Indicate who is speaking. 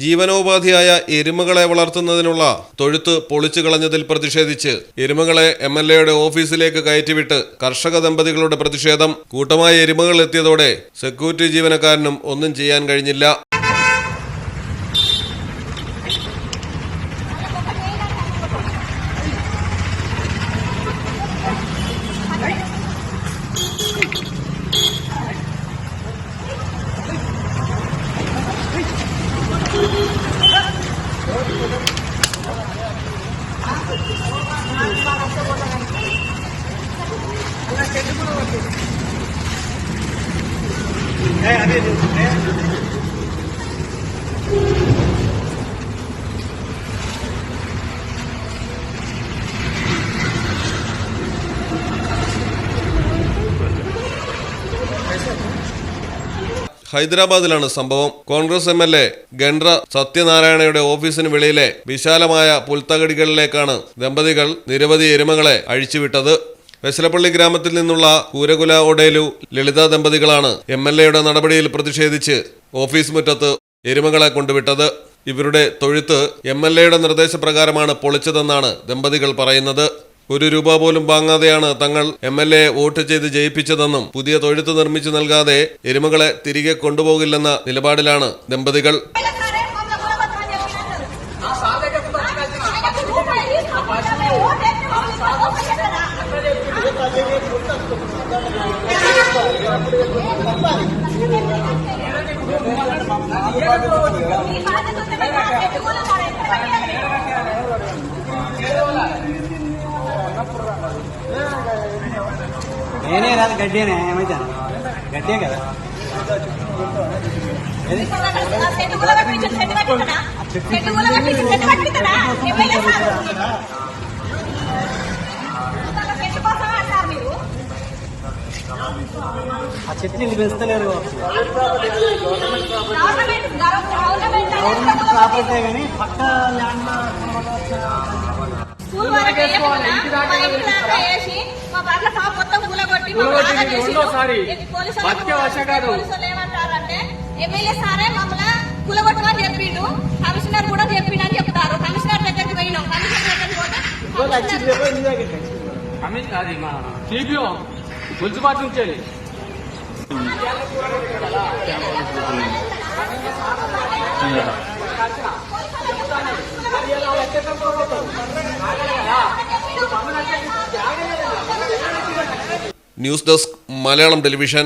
Speaker 1: ജീവനോപാധിയായ എരുമകളെ വളർത്തുന്നതിനുള്ള തൊഴുത്ത് പൊളിച്ചു കളഞ്ഞതിൽ പ്രതിഷേധിച്ച് എരുമകളെ എം എൽ എയുടെ ഓഫീസിലേക്ക് കയറ്റിവിട്ട് കർഷക ദമ്പതികളുടെ പ്രതിഷേധം കൂട്ടമായ എരുമകൾ എത്തിയതോടെ സെക്യൂരിറ്റി ജീവനക്കാരനും ഒന്നും ചെയ്യാൻ കഴിഞ്ഞില്ല. ഹൈദരാബാദിലാണ് സംഭവം. Congress M L A Gandra സത്യനാരായണയുടെ ഓഫീസിന് വെളിയിലെ വിശാലമായ പുൽത്തകടികളിലേക്കാണ് ദമ്പതികൾ നിരവധി എരുമകളെ അഴിച്ചുവിട്ടത്. വെസലപ്പള്ളി ഗ്രാമത്തിൽ നിന്നുള്ള കൂരകുല ഒടേലു ലളിത ദമ്പതികളാണ് എം എൽ എയുടെ നടപടിയിൽ പ്രതിഷേധിച്ച് ഓഫീസ് മുറ്റത്ത് എരുമകളെ കൊണ്ടുവിട്ടത്. ഇവരുടെ തൊഴുത്ത് എം എൽ എയുടെ നിർദ്ദേശപ്രകാരമാണ് പൊളിച്ചതെന്നാണ് ദമ്പതികൾ പറയുന്നത്. ഒരു രൂപ പോലും വാങ്ങാതെയാണ് തങ്ങൾ എം എൽ എ വോട്ട് ചെയ്ത് ജയിപ്പിച്ചതെന്നും പുതിയ തൊഴുത്ത് നിർമ്മിച്ചു നൽകാതെ എരുമകളെ തിരികെ കൊണ്ടുപോകില്ലെന്ന നിലപാടിലാണ് ദമ്പതികൾ.
Speaker 2: నేనే కాదు గడ్డేనే ఏమైతాను గడ్డే కదా ఆ చెట్లు ఇల్లు పెంచుతలేరు గవర్నమెంట్ ప్రాపర్టీ కానీ పక్క ల్యాండ్
Speaker 3: స్కూల్ ఆ చెట్లు పెంచలేరు గవర్నమెంట్ ప్రాపర్టీ కానీ పక్క ల్యాండ్ కమిషనర్ కూడా చెప్పిండని చెప్తారు. కమిషనర్ దగ్గరికి పోయినాం. కమిషనర్ దగ్గరికి పోతే
Speaker 4: అది మా మున్సిపాలిటీ నుంచి
Speaker 1: ന്യൂസ് ഡെസ്ക് മലയാളം ടെലിവിഷൻ